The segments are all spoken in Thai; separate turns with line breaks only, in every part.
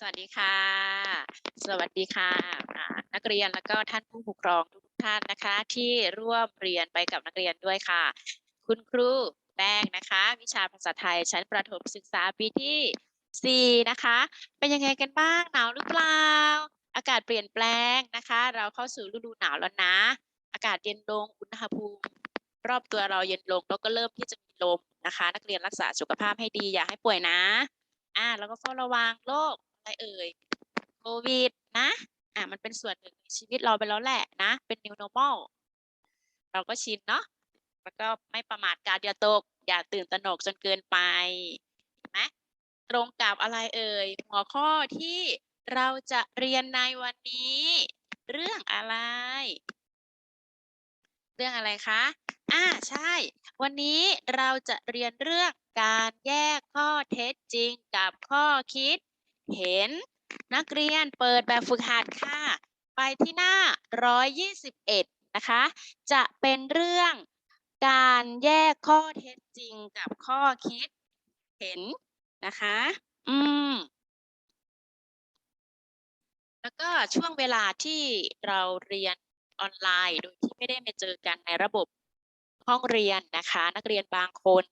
สวัสดีค่ะ สวัสดีค่ะ นักเรียนแล้วก็ท่านผู้ปกครองทุกท่านนะคะ ที่ร่วมเรียนไปกับนักเรียนด้วยค่ะ คุณครูแป้งนะคะ วิชาภาษาไทยชั้นประถมศึกษาปีที่สี่นะคะ เป็นยังไงกันบ้างหนาวหรือเปล่า อากาศเปลี่ยนแปลงนะคะ เราเข้าสู่ฤดูหนาวแล้วนะ อากาศเย็นลงอุณหภูมิรอบตัวเราเย็นลงแล้วก็เริ่มที่จะมีลมนะคะ นักเรียนรักษาสุขภาพให้ดีอย่าให้ป่วยนะอ่าแล้วก็เฝ้าระวังโรค อะไรเอ่ยโควิดนะอ่ามันเป็นส่วนหนึ่งในชีวิตเราไปแล้วแหละนะ เป็น new normal เราก็ชินเนาะแล้วก็ไม่ประมาทการอย่าตก อย่าตื่นตระหนกจนเกินไปเห็นไหมตรงกับอะไรเอ่ยหัวข้อที่เราจะเรียนในวันนี้ เรื่องอะไร เรื่องอะไรคะอ่าใช่ วันนี้เราจะเรียนเรื่องการแยกข้อเท็จจริงกับข้อคิด เห็น นักเรียนเปิดแบบฝึกหัดค่ะ ไปที่หน้า 121 นะคะ จะเป็นเรื่องการแยกข้อเท็จจริงกับข้อคิด เห็นนะคะ อืม แล้วก็ช่วงเวลาที่เราเรียนออนไลน์ โดยที่ไม่ได้มาเจอกันในระบบห้องเรียนนะคะ นักเรียนบางคน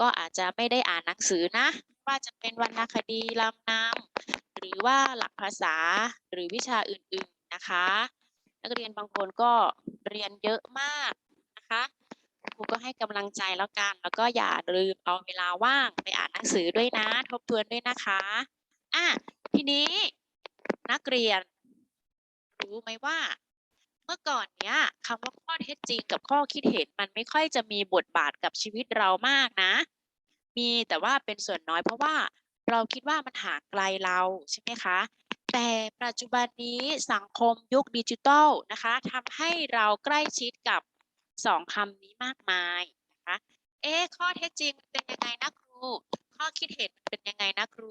ก็อาจจะไม่ได้อ่านหนังสือนะ ว่าจะเป็นวรรณคดีลำนำหรือว่าหลักภาษาหรือวิชาอื่นๆนะคะ นักเรียนบางคนก็เรียนเยอะมากนะคะครูก็ให้กำลังใจแล้วกัน แล้วก็อย่าลืมเอาเวลาว่างไปอ่านหนังสือด้วยนะ ทบทวนด้วยนะคะอะทีนี้นักเรียน รู้ไหมว่า เมื่อก่อนเนี้ยคำว่าข้อเท็จจริงกับข้อคิดเห็นมันไม่ค่อยจะมีบทบาทกับชีวิตเรามากนะ มีแต่ว่าเป็นส่วนน้อยเพราะว่าเราคิดว่ามันห่างไกลเราใช่ไหมคะ แต่ปัจจุบันนี้สังคมยุคดิจิทัลนะคะทำให้เราใกล้ชิดกับสองคำนี้มากมายนะคะ เอ๊ข้อเท็จจริงมันเป็นยังไงนะครู ข้อคิดเห็นมันเป็นยังไงนะครู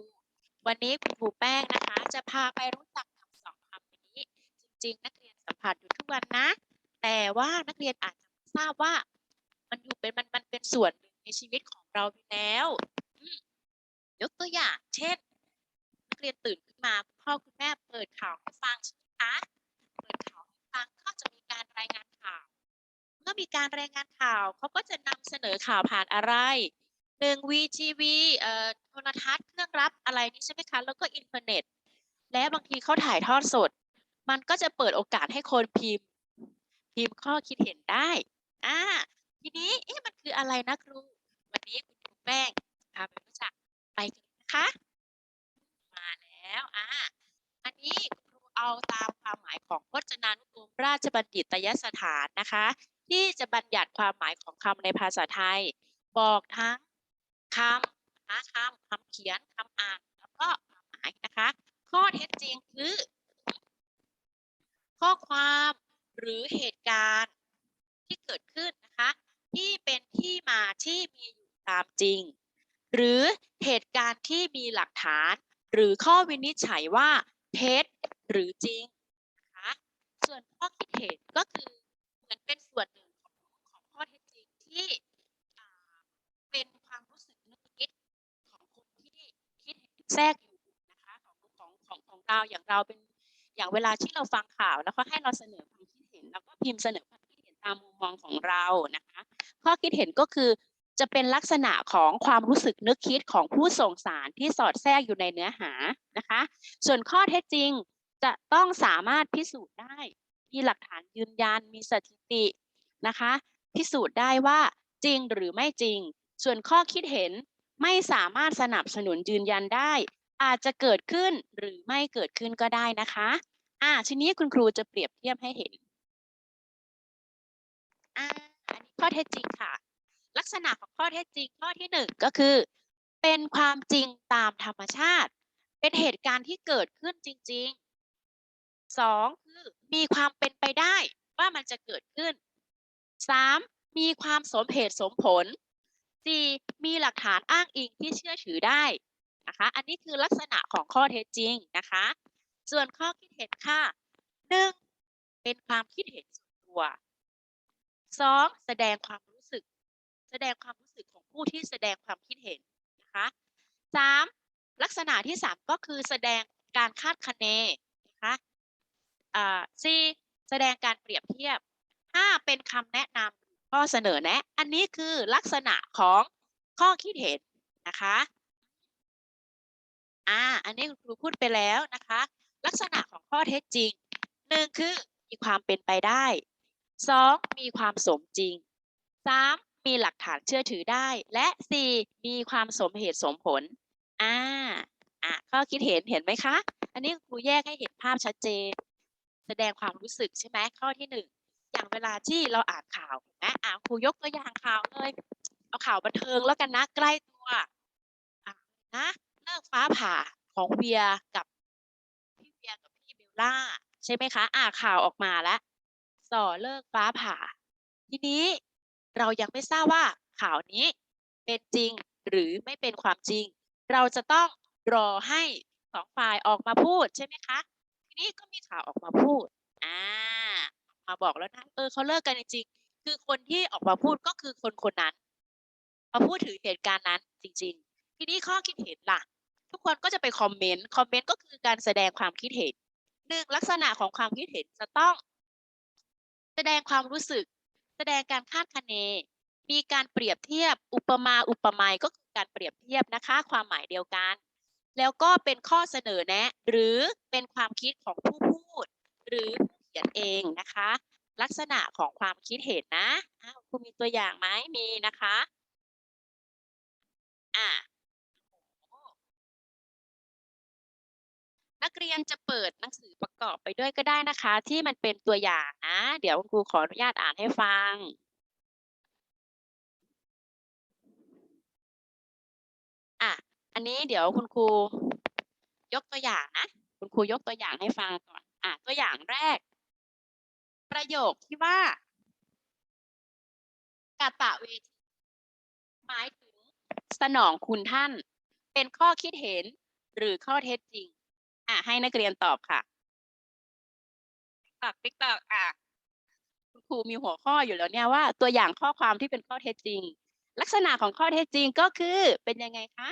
วันนี้คุณครูแป้งนะคะ จะพาไปรู้จักกับสองคำนี้ จริง ๆ นักเรียนสัมผัสอยู่ทุกวันนะ แต่ว่านักเรียนอาจจะทราบว่ามันอยู่เป็นมันมันเป็นส่วนห ในชีวิตของเราแล้วยกตัวอย่าง เช่น นักเรียนตื่นขึ้นมาคุณพ่อคุณแม่เปิดข่าวให้ฟังใช่ไหมคะเปิดข่าวให้ฟังก็จะมีการรายงานข่าว เมื่อมีการรายงานข่าวเขาก็จะนำเสนอข่าวผ่านอะไรหนึ่งวีทีวีเอ่อโทรทัศน์เครื่องรับอะไรนี่ใช่ไหมคะ แล้วก็อินเทอร์เน็ต และบางทีเขาถ่ายทอดสด มันก็จะเปิดโอกาสให้คนพิมพ์ พิมพ์ข้อคิดเห็นได้อ่าทีนี้เอ๊ะมันคืออะไรนะครู วันนี้คุณครูแป้งพาไปรู้จักไปกันนะคะ มาแล้วอ่าอันนี้คุณครูเอาตามความหมายของพจนานุกรมราชบัณฑิตยสถานนะคะ ที่จะบัญญัติความหมายของคำในภาษาไทย บอกทั้งคำนะคำคำเขียนคำอ่านแล้วก็ความหมายนะคะ ข้อเท็จจริงคือ ข้อความหรือเหตุการณ์ที่เกิดขึ้นนะคะ ที่เป็นที่มาที่มีอยู่ตามจริง หรือเหตุการณ์ที่มีหลักฐาน หรือข้อวินิจฉัยว่าเท็จหรือจริงนะคะส่วนข้อคิดเห็นก็คือเหมือนเป็นส่วนหนึ่งของของข้อเท็จจริงที่เป็นความรู้สึกนึกคิดของคนที่คิดเห็นแทรกอยู่นะคะของของของของเราอย่างเราเป็นอย่างเวลาที่เราฟังข่าวแล้วก็ให้เราเสนอความคิดเห็นแล้วก็พิมพ์เสนอความคิดเห็นตามมุมมองของเรานะ ข้อคิดเห็นก็คือ จะเป็นลักษณะของความรู้สึกนึกคิดของผู้ส่งสารที่สอดแทรกอยู่ในเนื้อหานะคะ ส่วนข้อเท็จจริงจะต้องสามารถพิสูจน์ได้ มีหลักฐานยืนยันมีสถิตินะคะ พิสูจน์ได้ว่าจริงหรือไม่จริง ส่วนข้อคิดเห็นไม่สามารถสนับสนุนยืนยันได้ อาจจะเกิดขึ้นหรือไม่เกิดขึ้นก็ได้นะคะอ่าทีนี้คุณครูจะเปรียบเทียบให้เห็นอ่า ข้อเท็จจริงค่ะ ลักษณะของข้อเท็จจริงข้อที่หนึ่งก็คือ เป็นความจริงตามธรรมชาติ เป็นเหตุการณ์ที่เกิดขึ้นจริงๆสองคือมีความเป็นไปได้ว่ามันจะเกิดขึ้นสามมีความสมเหตุสมผลสี่มีหลักฐานอ้างอิงที่เชื่อถือได้นะคะ อันนี้คือลักษณะของข้อเท็จจริงนะคะ ส่วนข้อคิดเห็นค่ะหนึ่งเป็นความคิดเห็นส่วนตัว สองแสดงความรู้สึก แสดงความรู้สึกของผู้ที่แสดงความคิดเห็นนะคะสามลักษณะที่สามก็คือแสดงการคาดคะเนนะคะอ่าสี่แสดงการเปรียบเทียบห้าเป็นคำแนะนำข้อเสนอแนะ อันนี้คือลักษณะของข้อคิดเห็นนะคะอ่าอันนี้ครูพูดไปแล้วนะคะ ลักษณะของข้อเท็จจริงหนึ่งคือมีความเป็นไปได้ สองมีความสมจริงสามมีหลักฐานเชื่อถือได้ และสี่มีความสมเหตุสมผลอ่าอะข้อคิดเห็นเห็นไหมคะ อันนี้ครูแยกให้เห็นภาพชัดเจน แสดงความรู้สึกใช่ไหมข้อที่หนึ่งอย่างเวลาที่เราอ่านข่าวนะอ่าครูยกตัวอย่างข่าวเลย เอาข่าวบันเทิงแล้วกันนะใกล้ตัวอะนะเลิกฟ้าผ่าของเวียกับพี่เวียกับพี่เบลล่าใช่ไหมคะ อ่าข่าวออกมาแล้ว ส่อเลิกฟ้าผ่า ทีนี้เรายังไม่ทราบว่าข่าวนี้เป็นจริงหรือไม่เป็นความจริง เราจะต้องรอให้สองฝ่ายออกมาพูดใช่ไหมคะ ทีนี้ก็มีข่าวออกมาพูดอ่ามาบอกแล้วนะเออเขาเลิกกันจริงๆคือคนที่ออกมาพูดก็คือคนคนนั้นมาพูดถึงเหตุการณ์นั้นจริง ๆ ทีนี้ข้อคิดเห็นล่ะ ทุกคนก็จะไปคอมเมนต์คอมเมนต์ก็คือการแสดงความคิดเห็นหนึ่งลักษณะของความคิดเห็นจะต้อง แสดงความรู้สึก แสดงการคาดคะเน มีการเปรียบเทียบ อุปมา อุปไมยก็คือการเปรียบเทียบนะคะ ความหมายเดียวกัน แล้วก็เป็นข้อเสนอแนะ หรือเป็นความคิดของผู้พูด หรือผู้เขียนเองนะคะ ลักษณะของความคิดเห็นนะคุณมีตัวอย่างไหมมีนะคะ อะ นักเรียนจะเปิดหนังสือประกอบไปด้วยก็ได้นะคะ ที่มันเป็นตัวอย่างนะเดี๋ยวคุณครูขออนุญาตอ่านให้ฟัง อะอันนี้เดี๋ยวคุณครูยกตัวอย่างนะคุณครูยกตัวอย่างให้ฟังก่อนอะตัวอย่างแรก ประโยคที่ว่ากาตะเวทีหมายถึงสนองคุณท่าน เป็นข้อคิดเห็นหรือข้อเท็จจริง อะให้นักเรียนตอบค่ะตักติ๊กตักอะคุณครูมีหัวข้ออยู่แล้วเนี่ยว่า ตัวอย่างข้อความที่เป็นข้อเท็จจริง ลักษณะของข้อเท็จจริงก็คือเป็นยังไงคะ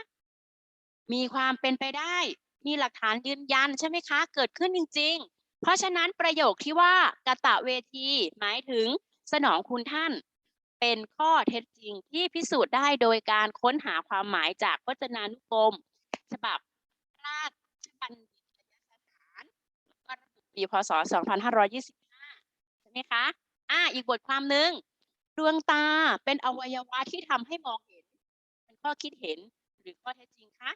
มีความเป็นไปได้ มีหลักฐานยืนยันใช่ไหมคะ เกิดขึ้นจริง ๆ เพราะฉะนั้นประโยคที่ว่ากะตะเวที หมายถึงสนองคุณท่าน เป็นข้อเท็จจริงที่พิสูจน์ได้โดยการค้นหาความหมายจากพจนานุกรม ฉบับราชบัณฑิตยสถานแล้วก็ระบุ ปีพศ 2525 ใช่ไหมคะ อ่า อีกบทความหนึ่งดวงตาเป็นอวัยวะที่ทำให้มองเห็น เป็นข้อคิดเห็นหรือข้อเท็จจริงคะ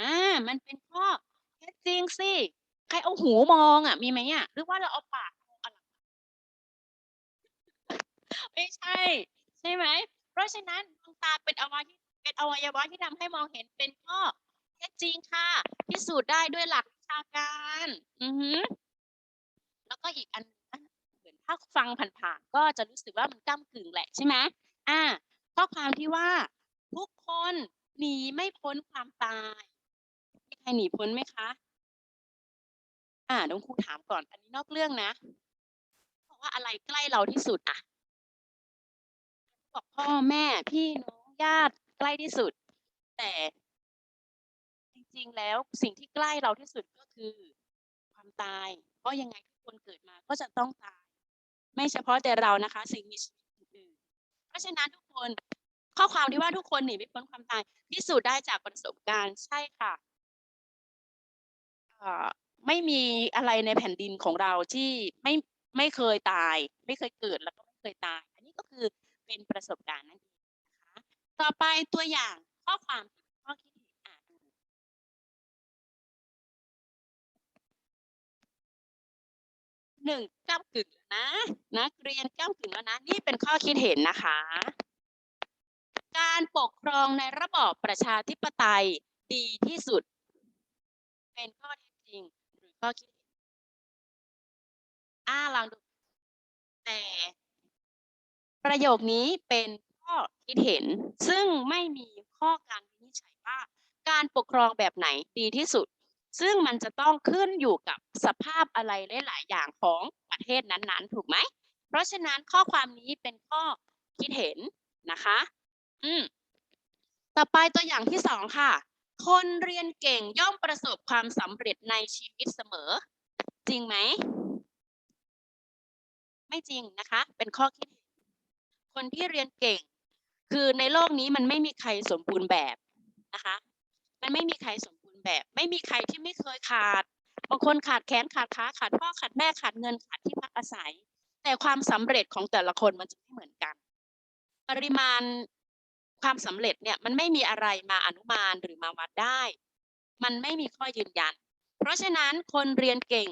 อ่า มันเป็นข้อเท็จจริงสิ ใครเอาหูมองอะ มีไหมอะหรือว่าเราเอาปากมองอะไรไม่ใช่ ใช่ไหม เพราะฉะนั้นดวงตาเป็นอวัยวะเป็นอวัยวะที่ทำให้มองเห็นเป็นข้อเท็จจริงค่ะ พิสูจน์ได้ด้วยหลัก การ อือหือแล้วก็อีกอันเหมือนถ้าฟังผ่านๆก็จะรู้สึกว่ามันก้ากึ่งแหละใช่ไหมอ่าข้อความที่ว่า ทุกคนหนีไม่พ้นความตายมีใครหนีพ้นไหมคะ อ่าน้องครูถามก่อน อันนี้นอกเรื่องนะบอกว่าอะไรใกล้เราที่สุดอะบอกพ่อแม่พี่น้องญาติใกล้ที่สุด แต่ จริงๆแล้วสิ่งที่ใกล้เราที่สุดก คือความตาย เพราะยังไงทุกคนเกิดมาก็จะต้องตาย ไม่เฉพาะแต่เรานะคะ สิ่งมีชีวิตอื่นๆเพราะฉะนั้นทุกคนข้อความที่ว่าทุกคนหนีไม่พ้นความตายพิสูจน์ได้จากประสบการณ์ใช่ค่ะไม่มีอะไรในแผ่นดินของเราที่ไม่ไม่เคยตาย ไม่เคยเกิดแล้วก็ไม่เคยตาย อันนี้ก็คือเป็นประสบการณ์นั่นเองนะคะต่อไปตัวอย่างข้อความ หนึ่งก้ากึ่งนะนักเรียนก้ากึ่งแล้วนะนี่เป็นข้อคิดเห็นนะคะ การปกครองในระบอบประชาธิปไตยดีที่สุด เป็นข้อเท็จจริงหรือข้อคิดเห็นอ่าลองดูแต่ประโยคนี้เป็นข้อคิดเห็น ซึ่งไม่มีข้อการวินิจฉัยว่า การปกครองแบบไหนดีที่สุด ซึ่งมันจะต้องขึ้นอยู่กับสภาพอะไรหลาย ๆ อย่างของประเทศนั้น ๆ ถูกไหม เพราะฉะนั้นข้อความนี้เป็นข้อคิดเห็นนะคะ อืม ต่อไปตัวอย่างที่สองค่ะ คนเรียนเก่งย่อมประสบความสำเร็จในชีวิตเสมอ จริงไหม ไม่จริงนะคะ เป็นข้อคิดเห็น คนที่เรียนเก่ง คือในโลกนี้มันไม่มีใครสมบูรณ์แบบนะคะ มันไม่มีใครสม แบบไม่มีใครที่ไม่เคยขาดบางคนขาดแขนขาดขาขาดพ่อขาดแม่ขาดเงินขาดที่พักอาศัย แต่ความสำเร็จของแต่ละคนมันจะไม่เหมือนกัน ปริมาณความสำเร็จเนี่ยมันไม่มีอะไรมาอนุมานหรือมาวัดได้ มันไม่มีข้อยืนยัน เพราะฉะนั้นคนเรียนเก่ง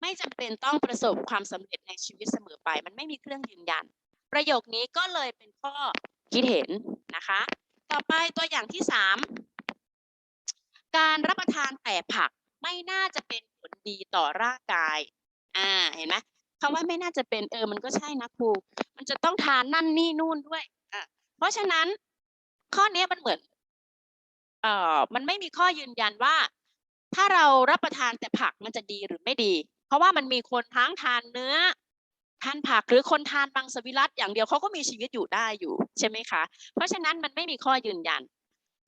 ไม่จำเป็นต้องประสบความสำเร็จในชีวิตเสมอไป มันไม่มีเครื่องยืนยัน ประโยคนี้ก็เลยเป็นข้อคิดเห็นนะคะ ต่อไปตัวอย่างที่สาม การรับประทานแต่ผักไม่น่าจะเป็นผลดีต่อร่างกาย อ่า เห็นไหมคำว่าไม่น่าจะเป็นเออ มันก็ใช่นะครู มันจะต้องทานนั่นนี่นู่นด้วย อะเพราะฉะนั้นข้อเนี้ยมันเหมือน เอ่อ มันไม่มีข้อยืนยันว่า ถ้าเรารับประทานแต่ผักมันจะดีหรือไม่ดี เพราะว่ามันมีคนทั้งทานเนื้อทานผักหรือคนทานมังสวิรัตอย่างเดียวเขาก็มีชีวิตอยู่ได้อยู่ใช่ไหมคะ เพราะฉะนั้นมันไม่มีข้อยืนยัน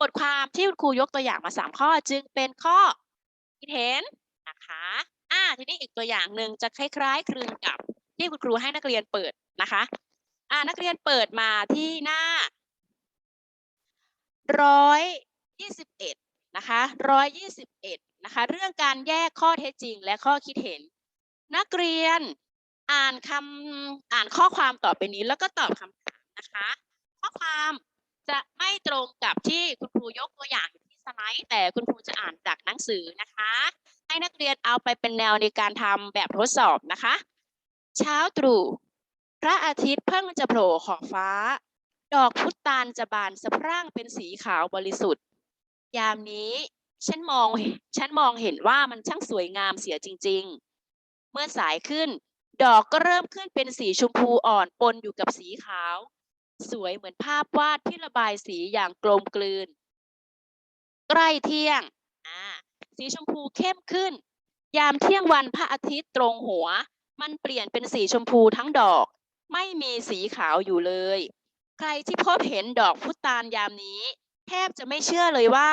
บทความที่คุณครูยกตัวอย่างมาสามข้อจึงเป็นข้อคิดเห็นนะคะอ่าทีนี้อีกตัวอย่างหนึ่งจะคล้ายๆคลึงกับที่คุณครูให้นักเรียนเปิดนะคะอ่านักเรียนเปิดมาที่หน้าร้อยยี่สิบเอ็ดนะคะร้อยยี่สิบเอ็ดนะคะ เรื่องการแยกข้อเท็จจริงและข้อคิดเห็น นักเรียนอ่านคำอ่านข้อความต่อไปนี้แล้วก็ตอบคำถามนะคะ ข้อความ จะไม่ตรงกับที่คุณครูยกตัวอย่างที่สไลด์ แต่คุณครูจะอ่านจากหนังสือนะคะ ให้นักเรียนเอาไปเป็นแนวในการทำแบบทดสอบนะคะ เช้าตรู่พระอาทิตย์เพิ่งจะโผล่ขอบฟ้า ดอกพุตานจะบานสะพรั่งเป็นสีขาวบริสุทธิ์ ยามนี้ฉันมองฉันมองเห็นว่ามันช่างสวยงามเสียจริง ๆ เมื่อสายขึ้น ดอกก็เริ่มขึ้นเป็นสีชมพูอ่อนปนอยู่กับสีขาว สวยเหมือนภาพวาดที่ระบายสีอย่างกลมกลืน ใกล้เที่ยงอ่าสีชมพูเข้มขึ้น ยามเที่ยงวันพระอาทิตย์ตรงหัว มันเปลี่ยนเป็นสีชมพูทั้งดอก ไม่มีสีขาวอยู่เลย ใครที่พบเห็นดอกพุตานยามนี้ แทบจะไม่เชื่อเลยว่า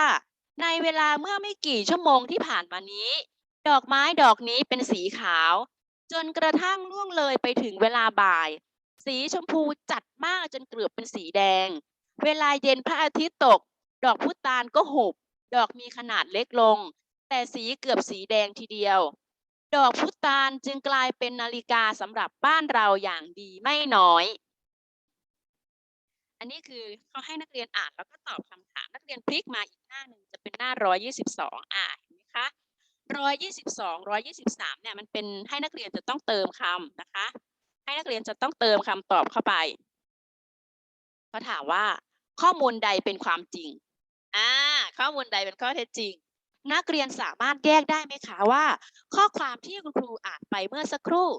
ในเวลาเมื่อไม่กี่ชั่วโมงที่ผ่านมานี้ ดอกไม้ดอกนี้เป็นสีขาว จนกระทั่งล่วงเลยไปถึงเวลาบ่าย สีชมพูจัดมากจนเกือบเป็นสีแดง เวลาเย็นพระอาทิตย์ตก ดอกพุตานก็หุบดอกมีขนาดเล็กลง แต่สีเกือบสีแดงทีเดียว ดอกพุตานจึงกลายเป็นนาฬิกาสำหรับบ้านเราอย่างดีไม่น้อย อันนี้คือเขาให้นักเรียนอ่านแล้วก็ตอบคำถามนักเรียนพลิกมาอีกหน้าหนึ่งจะเป็นหน้าร้อยยี่สิบสองอ่าเห็นไหมคะร้อยยี่สิบสองร้อยยี่สิบสามเนี่ยมันเป็นให้นักเรียนจะต้องเติมคำนะคะ ให้นักเรียนจะต้องเติมคำตอบเข้าไปเขาถามว่าข้อมูลใดเป็นความจริง อ่า ข้อมูลใดเป็นข้อเท็จจริง นักเรียนสามารถแยกได้ไหมคะว่า ข้อความที่คุณครูอ่านไปเมื่อสักครู่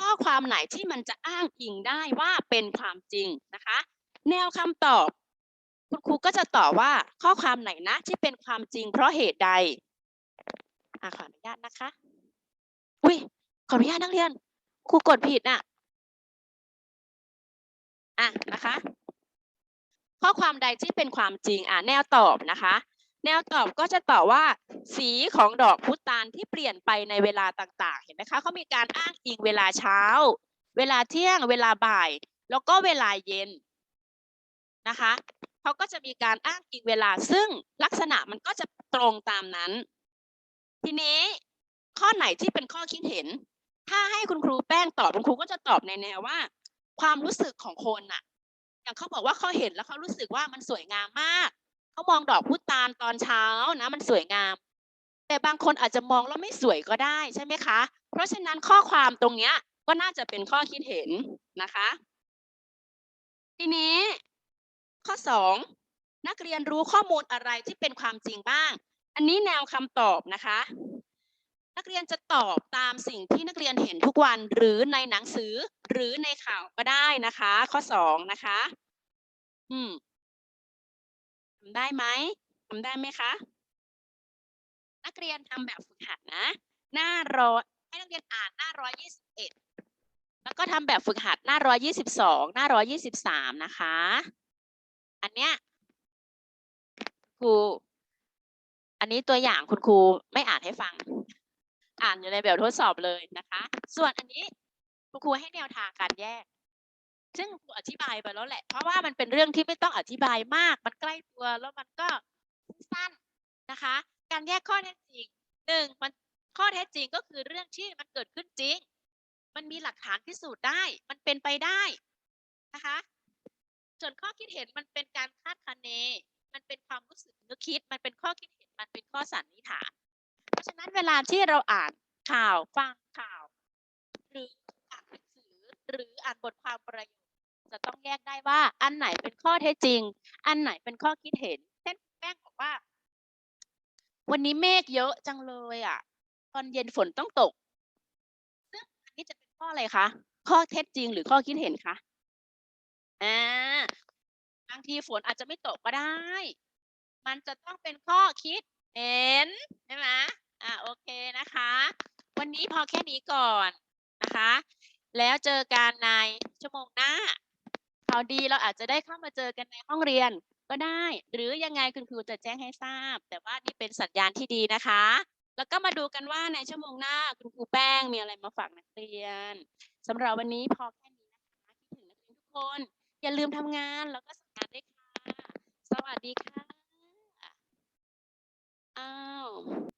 ข้อความไหนที่มันจะอ้างอิงได้ว่าเป็นความจริงนะคะ แนวคำตอบ คุณครูก็จะตอบว่าข้อความไหนนะที่เป็นความจริง เพราะเหตุใดอะขออนุญาตนะคะ อุ้ยขออนุญาตนักเรียน ครูกดผิดอะ อะนะคะ ข้อความใดที่เป็นความจริงอะแนวตอบนะคะ แนวตอบก็จะตอบว่า สีของดอกพุตานที่เปลี่ยนไปในเวลาต่างๆ เห็นไหมคะเขามีการอ้างอิงเวลาเช้า เวลาเที่ยง เวลาบ่าย แล้วก็เวลาเย็นนะคะเขาก็จะมีการอ้างอิงเวลา ซึ่งลักษณะมันก็จะตรงตามนั้น ทีนี้ข้อไหนที่เป็นข้อคิดเห็น ถ้าให้คุณครูแป้งตอบคุณครูก็จะตอบในแนวว่า ความรู้สึกของคนน่ะอย่างเขาบอกว่าเขาเห็นแล้วเขารู้สึกว่ามันสวยงามมากเขามองดอกพุตานตอนเช้านะ มันสวยงาม แต่บางคนอาจจะมองแล้วไม่สวยก็ได้ใช่ไหมคะ เพราะฉะนั้นข้อความตรงเนี้ยก็น่าจะเป็นข้อคิดเห็นนะคะ ทีนี้ ข้อสองนักเรียนรู้ข้อมูลอะไรที่เป็นความจริงบ้าง อันนี้แนวคำตอบนะคะ นักเรียนจะตอบตามสิ่งที่นักเรียนเห็นทุกวันหรือในหนังสือหรือในข่าวก็ได้นะคะ ข้อสองนะคะ อืมทำได้ไหมทำได้ไหมคะ นักเรียนทำแบบฝึกหัดนะ หน้าร้อยให้นักเรียนอ่านหน้าร้อยยี่สิบเอ็ดแล้วก็ทำแบบฝึกหัดหน้าร้อยยี่สิบสองหน้าร้อยยี่สิบสามนะคะ อันเนี้ยครูอันนี้ตัวอย่างคุณครูไม่อ่านให้ฟัง อ่านอยู่ในแบบทดสอบเลยนะคะ ส่วนอันนี้คุณครูให้แนวทางการแยก ซึ่งครูอธิบายไปแล้วแหละ เพราะว่ามันเป็นเรื่องที่ไม่ต้องอธิบายมาก มันใกล้ตัวแล้วมันก็สั้นนะคะ การแยกข้อเท็จจริงหนึ่งมันข้อเท็จจริงก็คือเรื่องที่มันเกิดขึ้นจริง มันมีหลักฐานพิสูจน์ได้ มันเป็นไปได้นะคะ ส่วนข้อคิดเห็นมันเป็นการคาดคะเน มันเป็นความรู้สึกนึกคิด มันเป็นข้อคิดเห็น มันเป็นข้อสันนิษฐานะฉะนั้นเวลาที่เราอ่านข่าวฟังข่าว หรืออ่านหนังสือหรืออ่านบทความประโยชน์จะต้องแยกได้ว่าอันไหนเป็นข้อเท็จจริง อันไหนเป็นข้อคิดเห็นเช่นแป้งบอกว่า วันนี้เมฆเยอะจังเลยอะ ตอนเย็นฝนต้องตกซึ่งอันนี้จะเป็นข้ออะไรคะข้อเท็จจริงหรือข้อคิดเห็นคะอ่าบางทีฝนอาจจะไม่ตกก็ได้ มันจะต้องเป็นข้อคิดเห็นใช่ไหม อ่าโอเคนะคะ วันนี้พอแค่นี้ก่อนนะคะ แล้วเจอกันในชั่วโมงหน้าข่าวดีเราอาจจะได้เข้ามาเจอกันในห้องเรียนก็ได้ หรือยังไงคุณครูจะแจ้งให้ทราบ แต่ว่านี่เป็นสัญญาณที่ดีนะคะ แล้วก็มาดูกันว่าในชั่วโมงหน้าคุณครูแป้งมีอะไรมาฝากนักเรียนสำหรับวันนี้พอแค่นี้นะคะคิดถึงนักเรียนทุกคน อย่าลืมทำงานแล้วก็ส่งงานด้วยค่ะ สวัสดีค่ะ อ้าว